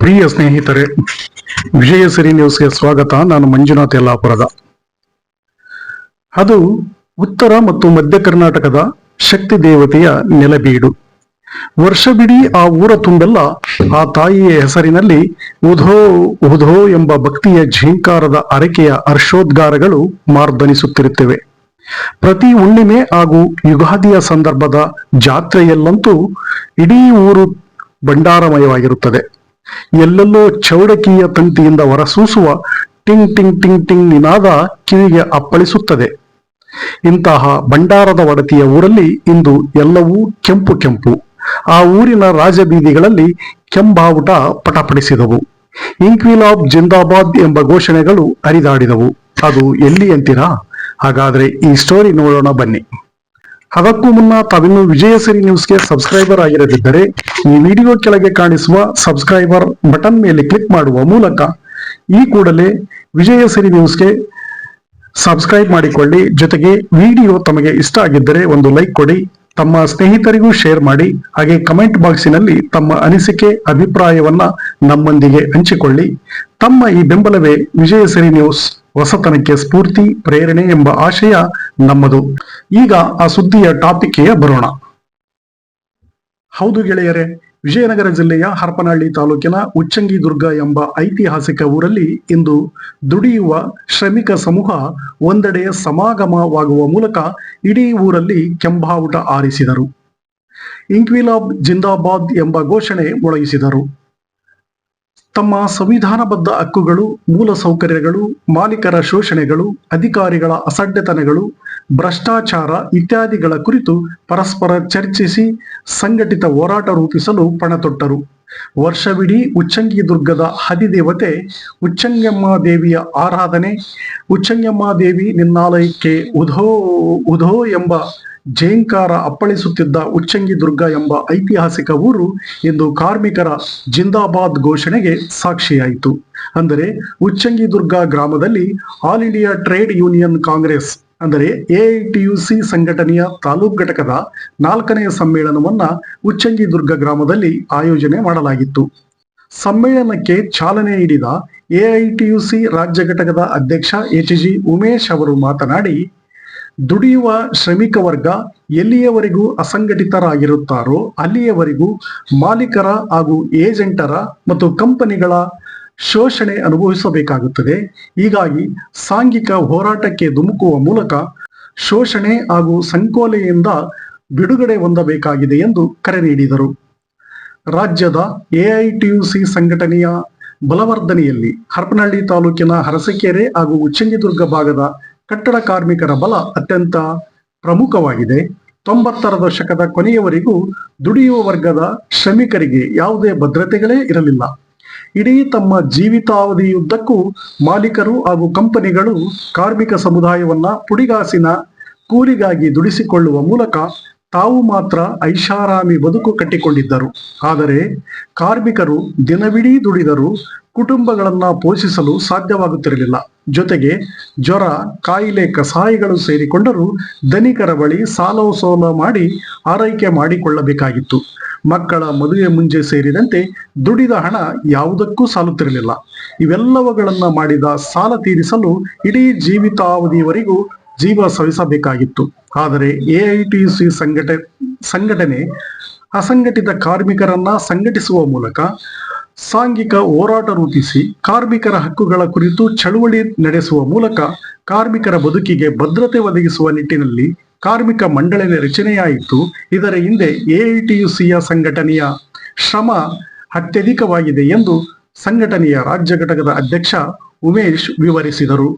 ಪ್ರಿಯ ಸ್ನೇಹಿತರೆ, ವಿಜಯ ಸಿರಿ ನ್ಯೂಸ್ಗೆ ಸ್ವಾಗತ. ನಾನು ಮಂಜುನಾಥ್ ಯಲ್ಲಾಪುರದ. ಅದು ಉತ್ತರ ಮತ್ತು ಮಧ್ಯ ಕರ್ನಾಟಕದ ಶಕ್ತಿ ದೇವತೆಯ ನೆಲಬೀಡು. ವರ್ಷವಿಡೀ ಆ ಊರ ತುಂಬೆಲ್ಲ ಆ ತಾಯಿಯ ಹೆಸರಿನಲ್ಲಿ ಉಧೋ ಉಧೋ ಎಂಬ ಭಕ್ತಿಯ ಝೀಂಕಾರದ ಅರಕೆಯ ಹರ್ಷೋದ್ಗಾರಗಳು ಮಾರ್ದನಿಸುತ್ತಿರುತ್ತವೆ. ಪ್ರತಿ ಹುಣ್ಣಿಮೆ ಹಾಗೂ ಯುಗಾದಿಯ ಸಂದರ್ಭದ ಜಾತ್ರೆಯಲ್ಲಂತೂ ಇಡೀ ಊರು ಭಂಡಾರಮಯವಾಗಿರುತ್ತದೆ. ಎಲ್ಲೆಲ್ಲೋ ಚೌಡಕಿಯ ತಂತಿಯಿಂದ ಹೊರಸೂಸುವ ಟಿಂಗ್ ಟಿಂಗ್ ಟಿಂಗ್ ಟಿಂಗ್ ನಿನಾದ ಕಿವಿಗೆ ಅಪ್ಪಳಿಸುತ್ತದೆ. ಇಂತಹ ಭಂಡಾರದ ಒಡತಿಯ ಊರಲ್ಲಿ ಇಂದು ಎಲ್ಲವೂ ಕೆಂಪು ಕೆಂಪು. ಆ ಊರಿನ ರಾಜಬೀದಿಗಳಲ್ಲಿ ಕೆಂಬಾವುಟ ಪಟಪಡಿಸಿದವು. ಇಂಕ್ವಿಲಾಬ್ ಜಿಂದಾಬಾದ್ ಎಂಬ ಘೋಷಣೆಗಳು ಹರಿದಾಡಿದವು. ಅದು ಎಲ್ಲಿ ಅಂತೀರಾ? ಹಾಗಾದ್ರೆ ಈ ಸ್ಟೋರಿ ನೋಡೋಣ ಬನ್ನಿ. ಅದಕ್ಕೂ ಮುನ್ನ ತಾವಿನ್ನು ವಿಜಯಸಿರಿ ನ್ಯೂಸ್ಗೆ ಸಬ್ಸ್ಕ್ರೈಬರ್ ಆಗಿರದಿದ್ದರೆ ಈ ವಿಡಿಯೋ ಕೆಳಗೆ ಕಾಣಿಸುವ ಸಬ್ಸ್ಕ್ರೈಬರ್ ಬಟನ್ ಮೇಲೆ ಕ್ಲಿಕ್ ಮಾಡುವ ಮೂಲಕ ಈ ಕೂಡಲೇ ವಿಜಯಸಿರಿ ನ್ಯೂಸ್ಗೆ ಸಬ್ಸ್ಕ್ರೈಬ್ ಮಾಡಿಕೊಳ್ಳಿ. ಜೊತೆಗೆ ವಿಡಿಯೋ ತಮಗೆ ಇಷ್ಟ ಆಗಿದ್ದರೆ ಒಂದು ಲೈಕ್ ಕೊಡಿ, ತಮ್ಮ ಸ್ನೇಹಿತರಿಗೂ ಶೇರ್ ಮಾಡಿ, ಹಾಗೆ ಕಮೆಂಟ್ ಬಾಕ್ಸಿನಲ್ಲಿ ತಮ್ಮ ಅನಿಸಿಕೆ, ಅಭಿಪ್ರಾಯವನ್ನ ನಮ್ಮೊಂದಿಗೆ ಹಂಚಿಕೊಳ್ಳಿ. ತಮ್ಮ ಈ ಬೆಂಬಲವೇ ವಿಜಯಸಿರಿ ನ್ಯೂಸ್. ಹೊಸತನಕ್ಕೆ ಸ್ಫೂರ್ತಿ, ಪ್ರೇರಣೆ ಎಂಬ ಆಶಯ ನಮ್ಮದು. ಈಗ ಆ ಸುದ್ದಿಯ ಟಾಪಿಕ್ಗೆ ಬರೋಣ. ಹೌದು ಗೆಳೆಯರೇ, ವಿಜಯನಗರ ಜಿಲ್ಲೆಯ ಹರಪನಹಳ್ಳಿ ತಾಲೂಕಿನ ಉಚ್ಚಂಗಿ ದುರ್ಗ ಎಂಬ ಐತಿಹಾಸಿಕ ಊರಲ್ಲಿ ಇಂದು ದುಡಿಯುವ ಶ್ರಮಿಕ ಸಮೂಹ ಒಂದೆಡೆ ಸಮಾಗಮವಾಗುವ ಮೂಲಕ ಇಡೀ ಊರಲ್ಲಿ ಕೆಂಬಾವುಟ ಆರಿಸಿದರು. ಇಂಕ್ವಿಲಾಬ್ ಜಿಂದಾಬಾದ್ ಎಂಬ ಘೋಷಣೆ ಮೊಳಗಿಸಿದರು. ತಮ್ಮ ಸಂವಿಧಾನಬದ್ಧ ಹಕ್ಕುಗಳು, ಮೂಲ ಸೌಕರ್ಯಗಳು, ಮಾಲೀಕರ ಶೋಷಣೆಗಳು, ಅಧಿಕಾರಿಗಳ ಅಸಡ್ಡೆತನಗಳು, ಭ್ರಷ್ಟಾಚಾರ ಇತ್ಯಾದಿಗಳ ಕುರಿತು ಪರಸ್ಪರ ಚರ್ಚಿಸಿ ಸಂಘಟಿತ ಹೋರಾಟ ರೂಪಿಸಲು ಪಣತೊಟ್ಟರು. ವರ್ಷವಿಡೀ ಉಚ್ಚಂಗಿ ದುರ್ಗದ ಹದಿದೇವತೆ ಉಚ್ಚಂಗಮ್ಮ ದೇವಿಯ ಆರಾಧನೆ ಉಚ್ಚಂಗಮ್ಮ ದೇವಿ ನಿನ್ನಾಲಯಕ್ಕೆ ಉಧೋ ಉಧೋ ಎಂಬ ಜೇಂಕಾರ ಅಪ್ಪಳಿಸುತ್ತಿದ್ದ ಉಚ್ಚಂಗಿ ದುರ್ಗ ಎಂಬ ಐತಿಹಾಸಿಕ ಊರು ಇಂದು ಕಾರ್ಮಿಕರ ಜಿಂದಾಬಾದ್ ಘೋಷಣೆಗೆ ಸಾಕ್ಷಿಯಾಯಿತು. ಅಂದರೆ ಉಚ್ಚಂಗಿ ದುರ್ಗ ಗ್ರಾಮದಲ್ಲಿ all India trade union congress ಅಂದರೆ ಎಐಟಿಯುಸಿ ಸಂಘಟನೆಯ ತಾಲೂಕ್ ಘಟಕದ ನಾಲ್ಕನೆಯ ಸಮ್ಮೇಳನವನ್ನ ಉಚ್ಚಂಗಿ ದುರ್ಗ ಗ್ರಾಮದಲ್ಲಿ ಆಯೋಜನೆ ಮಾಡಲಾಗಿತ್ತು. ಸಮ್ಮೇಳನಕ್ಕೆ ಚಾಲನೆ ನೀಡಿದ ಎಐಟಿಯುಸಿ ರಾಜ್ಯ ಘಟಕದ ಅಧ್ಯಕ್ಷ ಎಚ್ ಜಿ ಉಮೇಶ್ ಅವರು ಮಾತನಾಡಿ, ದುಡಿಯುವ ಶ್ರಮಿಕ ವರ್ಗ ಎಲ್ಲಿಯವರೆಗೂ ಅಸಂಘಟಿತರಾಗಿರುತ್ತಾರೋ ಅಲ್ಲಿಯವರೆಗೂ ಮಾಲೀಕರ ಹಾಗೂ ಏಜೆಂಟರ ಮತ್ತು ಕಂಪನಿಗಳ ಶೋಷಣೆ ಅನುಭವಿಸಬೇಕಾಗುತ್ತದೆ. ಹೀಗಾಗಿ ಸಾಂಘಿಕ ಹೋರಾಟಕ್ಕೆ ಧುಮುಕುವ ಮೂಲಕ ಶೋಷಣೆ ಹಾಗೂ ಸಂಕೋಲೆಯಿಂದ ಬಿಡುಗಡೆ ಹೊಂದಬೇಕಾಗಿದೆ ಎಂದು ಕರೆ ನೀಡಿದರು. ರಾಜ್ಯದ ಎಐಟಿಯುಸಿ ಸಂಘಟನೆಯ ಬಲವರ್ಧನೆಯಲ್ಲಿ ಹರಪನಹಳ್ಳಿ ತಾಲೂಕಿನ ಹರಸಕೆರೆ ಹಾಗೂ ಉಚ್ಚಂಗಿದುರ್ಗ ಭಾಗದ ಕಟ್ಟಡ ಕಾರ್ಮಿಕರ ಬಲ ಅತ್ಯಂತ ಪ್ರಮುಖವಾಗಿದೆ. ತೊಂಬತ್ತರ ದಶಕದ ಕೊನೆಯವರೆಗೂ ದುಡಿಯುವ ವರ್ಗದ ಶ್ರಮಿಕರಿಗೆ ಯಾವುದೇ ಭದ್ರತೆಗಳೇ ಇರಲಿಲ್ಲ. ಇಡೀ ತಮ್ಮ ಜೀವಿತಾವಧಿಯುದ್ದಕ್ಕೂ ಮಾಲೀಕರು ಹಾಗೂ ಕಂಪನಿಗಳು ಕಾರ್ಮಿಕ ಸಮುದಾಯವನ್ನ ಪುಡಿಗಾಸಿನ ಕೂಲಿಗಾಗಿ ದುಡಿಸಿಕೊಳ್ಳುವ ಮೂಲಕ ತಾವು ಮಾತ್ರ ಐಷಾರಾಮಿ ಬದುಕು ಕಟ್ಟಿಕೊಂಡಿದ್ದರು. ಆದರೆ ಕಾರ್ಮಿಕರು ದಿನವಿಡೀ ದುಡಿದರೂ ಕುಟುಂಬಗಳನ್ನ ಪೋಷಿಸಲು ಸಾಧ್ಯವಾಗುತ್ತಿರಲಿಲ್ಲ. ಜೊತೆಗೆ ಜ್ವರ, ಕಾಯಿಲೆ, ಕಸಾಯಿಗಳು ಸೇರಿಕೊಂಡರೂ ಧನಿಕರ ಬಳಿ ಸಾಲ ಸೋಲ ಮಾಡಿ ಆರೈಕೆ ಮಾಡಿಕೊಳ್ಳಬೇಕಾಗಿತ್ತು. ಮಕ್ಕಳ ಮದುವೆ ಮುಂಜೆ ಸೇರಿದಂತೆ ದುಡಿದ ಹಣ ಯಾವುದಕ್ಕೂ ಸಾಲುತ್ತಿರಲಿಲ್ಲ. ಇವೆಲ್ಲವುಗಳನ್ನ ಮಾಡಿದ ಸಾಲ ತೀರಿಸಲು ಇಡೀ ಜೀವಿತಾವಧಿಯವರೆಗೂ ಜೀವ ಸವಿಸಬೇಕಾಗಿತ್ತು. ಆದರೆ ಎಐಟಿಸಿ ಸಂಘಟ, ಸಂಘಟನೆ ಅಸಂಘಟಿತ ಕಾರ್ಮಿಕರನ್ನ ಸಂಘಟಿಸುವ ಮೂಲಕ ಸಾಂಘಿಕ ಹೋರಾಟ ರೂಪಿಸಿ ಕಾರ್ಮಿಕರ ಹಕ್ಕುಗಳ ಕುರಿತು ಚಳುವಳಿ ನಡೆಸುವ ಮೂಲಕ ಕಾರ್ಮಿಕರ ಬದುಕಿಗೆ ಭದ್ರತೆ ಒದಗಿಸುವ ನಿಟ್ಟಿನಲ್ಲಿ ಕಾರ್ಮಿಕ ಮಂಡಳಿನ ರಚನೆಯಾಯಿತು. ಇದರ ಹಿಂದೆ ಎಐಟಿಯುಸಿಯ ಸಂಘಟನೆಯ ಶ್ರಮ ಅತ್ಯಧಿಕವಾಗಿದೆ ಎಂದು ಸಂಘಟನೆಯ ರಾಜ್ಯ ಘಟಕದ ಅಧ್ಯಕ್ಷ ಉಮೇಶ್ ವಿವರಿಸಿದರು.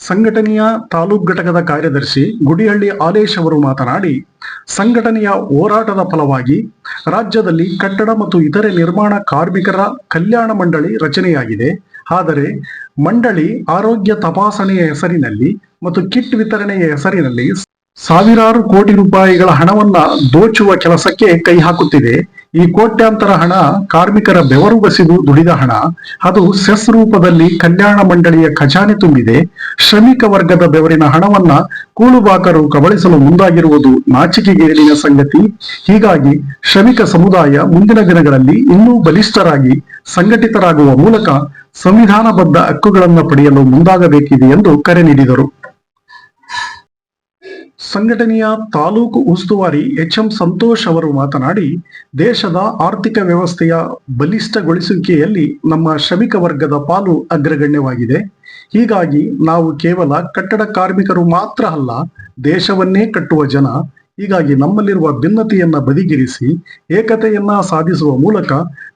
ಸಂಘಟನೆಯ ತಾಲೂಕ್ ಘಟಕದ ಕಾರ್ಯದರ್ಶಿ ಗುಡಿಹಳ್ಳಿ ಆಲೇಶ್ ಅವರು ಮಾತನಾಡಿ, ಸಂಘಟನೆಯ ಹೋರಾಟದ ಫಲವಾಗಿ ರಾಜ್ಯದಲ್ಲಿ ಕಟ್ಟಡ ಮತ್ತು ಇತರೆ ನಿರ್ಮಾಣ ಕಾರ್ಮಿಕರ ಕಲ್ಯಾಣ ಮಂಡಳಿ ರಚನೆಯಾಗಿದೆ. ಆದರೆ ಮಂಡಳಿ ಆರೋಗ್ಯ ತಪಾಸಣೆಯ ಹೆಸರಿನಲ್ಲಿ ಮತ್ತು ಕಿಟ್ ವಿತರಣೆಯ ಹೆಸರಿನಲ್ಲಿ ಸಾವಿರಾರು ಕೋಟಿ ರೂಪಾಯಿಗಳ ಹಣವನ್ನ ದೋಚುವ ಕೆಲಸಕ್ಕೆ ಕೈ ಹಾಕುತ್ತಿದೆ. ಈ ಕೋಟ್ಯಾಂತರ ಹಣ ಕಾರ್ಮಿಕರ ಬೆವರು ಬಸಿದು ದುಡಿದ ಹಣ. ಅದು ಸೆಸ್ ರೂಪದಲ್ಲಿ ಕಲ್ಯಾಣ ಮಂಡಳಿಯ ಖಜಾನೆ ತುಂಬಿದೆ. ಶ್ರಮಿಕ ವರ್ಗದ ಬೆವರಿನ ಹಣವನ್ನ ಕೂಳುಬಾಕರು ಕಬಳಿಸಲು ಮುಂದಾಗಿರುವುದು ನಾಚಿಕೆಗೇಡಿನ ಸಂಗತಿ. ಹೀಗಾಗಿ ಶ್ರಮಿಕ ಸಮುದಾಯ ಮುಂದಿನ ದಿನಗಳಲ್ಲಿ ಇನ್ನೂ ಬಲಿಷ್ಠರಾಗಿ ಸಂಘಟಿತರಾಗುವ ಮೂಲಕ ಸಂವಿಧಾನಬದ್ಧ ಹಕ್ಕುಗಳನ್ನು ಪಡೆಯಲು ಮುಂದಾಗಬೇಕಿದೆ ಎಂದು ಕರೆ ನೀಡಿದರು. ಸಂಘಟನೆಯ ತಾಲೂಕು ಉಸ್ತುವಾರಿ ಎಚ್ ಎಂ ಸಂತೋಷ್ ಅವರು ಮಾತನಾಡಿ, ದೇಶದ ಆರ್ಥಿಕ ವ್ಯವಸ್ಥೆಯ ಬಲಿಷ್ಠಗೊಳಿಸುವಿಕೆಯಲ್ಲಿ ನಮ್ಮ ಶ್ರಮಿಕ ವರ್ಗದ ಪಾಲು ಅಗ್ರಗಣ್ಯವಾಗಿದೆ. ಹೀಗಾಗಿ ನಾವು ಕೇವಲ ಕಟ್ಟಡ ಕಾರ್ಮಿಕರು ಮಾತ್ರ ಅಲ್ಲ, ದೇಶವನ್ನೇ ಕಟ್ಟುವ ಜನ, ಹೀಗಾಗಿ ನಮ್ಮಲ್ಲಿರುವ ಭಿನ್ನತೆಯನ್ನ ಬದಿಗಿರಿಸಿ, ಏಕತೆಯನ್ನ ಸಾಧಿಸುವ ಮೂಲಕ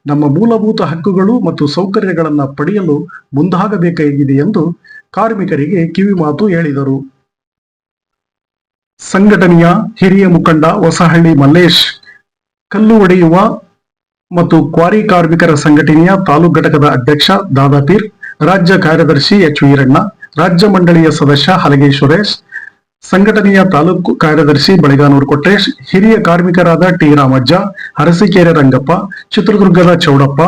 ನಮ್ಮ ಮೂಲಭೂತ ಹಕ್ಕುಗಳು ಮತ್ತು ಸೌಕರ್ಯಗಳನ್ನು ಪಡೆಯಲು ಮುಂದಾಗಬೇಕಾಗಿದೆ ಎಂದು ಕಾರ್ಮಿಕರಿಗೆ ಕಿವಿಮಾತು ಹೇಳಿದರು. ಸಂಘಟನೆಯ ಹಿರಿಯ ಮುಖಂಡ ಹೊಸಹಳ್ಳಿ ಮಲ್ಲೇಶ್, ಕಲ್ಲು ಒಡೆಯುವ ಮತ್ತು ಕ್ವಾರಿ ಕಾರ್ಮಿಕರ ಸಂಘಟನೆಯ ತಾಲೂಕು ಘಟಕದ ಅಧ್ಯಕ್ಷ ದಾದಾಪೀರ್, ರಾಜ್ಯ ಕಾರ್ಯದರ್ಶಿ ಎಚ್ ವೀರಣ್ಣ, ರಾಜ್ಯ ಮಂಡಳಿಯ ಸದಸ್ಯ ಹಲಗೆ ಸುರೇಶ್, ಸಂಘಟನೆಯ ತಾಲೂಕು ಕಾರ್ಯದರ್ಶಿ ಬಳಿಗಾನೂರು ಕೊಟ್ರೇಶ್, ಹಿರಿಯ ಕಾರ್ಮಿಕರಾದ ಟಿ ರಾಮಜ್ಜ, ಅರಸಿಕೇರೆ ರಂಗಪ್ಪ, ಚಿತ್ರದುರ್ಗದ ಚೌಡಪ್ಪ,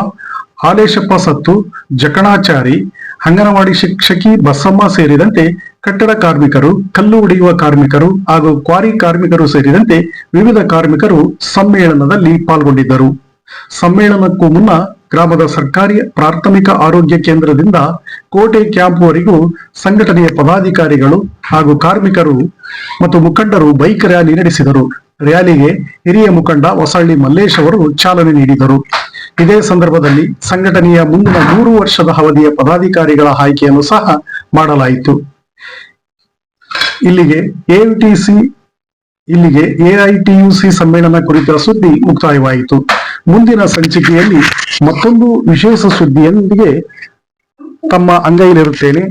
ಹಾಲೇಶಪ್ಪ ಸತ್ತು, ಜಕಣಾಚಾರಿ, ಅಂಗನವಾಡಿ ಶಿಕ್ಷಕಿ ಬಸಮ್ಮ ಸೇರಿದಂತೆ ಕಟ್ಟಡ ಕಾರ್ಮಿಕರು, ಕಲ್ಲು ಹೊಡೆಯುವ ಕಾರ್ಮಿಕರು ಹಾಗೂ ಕ್ವಾರಿ ಕಾರ್ಮಿಕರು ಸೇರಿದಂತೆ ವಿವಿಧ ಕಾರ್ಮಿಕರು ಸಮ್ಮೇಳನದಲ್ಲಿ ಪಾಲ್ಗೊಂಡಿದ್ದರು. ಸಮ್ಮೇಳನಕ್ಕೂ ಮುನ್ನ ಗ್ರಾಮದ ಸರ್ಕಾರಿ ಪ್ರಾಥಮಿಕ ಆರೋಗ್ಯ ಕೇಂದ್ರದಿಂದ ಕೋಟೆ ಕ್ಯಾಂಪ್ವರೆಗೂ ಸಂಘಟನೆಯ ಪದಾಧಿಕಾರಿಗಳು ಹಾಗೂ ಕಾರ್ಮಿಕರು ಮತ್ತು ಮುಖಂಡರು ಬೈಕ್ ರ್ಯಾಲಿ ನಡೆಸಿದರು. ರ್ಯಾಲಿಗೆ ಹಿರಿಯ ಮುಖಂಡ ಹೊಸಳ್ಳಿ ಮಲ್ಲೇಶ್ ಅವರು ಚಾಲನೆ ನೀಡಿದರು. ಇದೇ ಸಂದರ್ಭದಲ್ಲಿ ಸಂಘಟನೆಯ ಮುಂದಿನ ಮೂರು ವರ್ಷದ ಅವಧಿಯ ಪದಾಧಿಕಾರಿಗಳ ಆಯ್ಕೆಯನ್ನು ಸಹ ಮಾಡಲಾಯಿತು. ಇಲ್ಲಿಗೆ ಎಯುಟಿಸಿ ಇಲ್ಲಿಗೆ ಎಐಟಿಯುಸಿ ಸಮ್ಮೇಳನ ಕುರಿತ ಸುದ್ದಿ ಮುಕ್ತಾಯವಾಯಿತು. ಮುಂದಿನ ಸಂಚಿಕೆಯಲ್ಲಿ ಮತ್ತೊಂದು ವಿಶೇಷ ಸುದ್ದಿಯೊಂದಿಗೆ ತಮ್ಮ ಅಂಗೈಲಿರುತ್ತೇನೆ.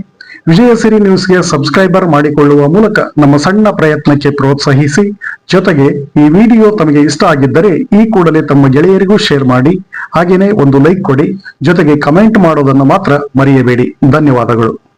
ವಿಜಯಸಿರಿ ನ್ಯೂಸ್ಗೆ ಸಬ್ಸ್ಕ್ರೈಬರ್ ಮಾಡಿಕೊಳ್ಳುವ ಮೂಲಕ ನಮ್ಮ ಸಣ್ಣ ಪ್ರಯತ್ನಕ್ಕೆ ಪ್ರೋತ್ಸಾಹಿಸಿ. ಜೊತೆಗೆ ಈ ವಿಡಿಯೋ ತಮಗೆ ಇಷ್ಟ ಆಗಿದ್ದರೆ ಈ ಕೂಡಲೇ ತಮ್ಮ ಗೆಳೆಯರಿಗೂ ಶೇರ್ ಮಾಡಿ. ಹಾಗೆಯೇ ಒಂದು ಲೈಕ್ ಕೊಡಿ. ಜೊತೆಗೆ ಕಮೆಂಟ್ ಮಾಡೋದನ್ನು ಮಾತ್ರ ಮರೆಯಬೇಡಿ. ಧನ್ಯವಾದಗಳು.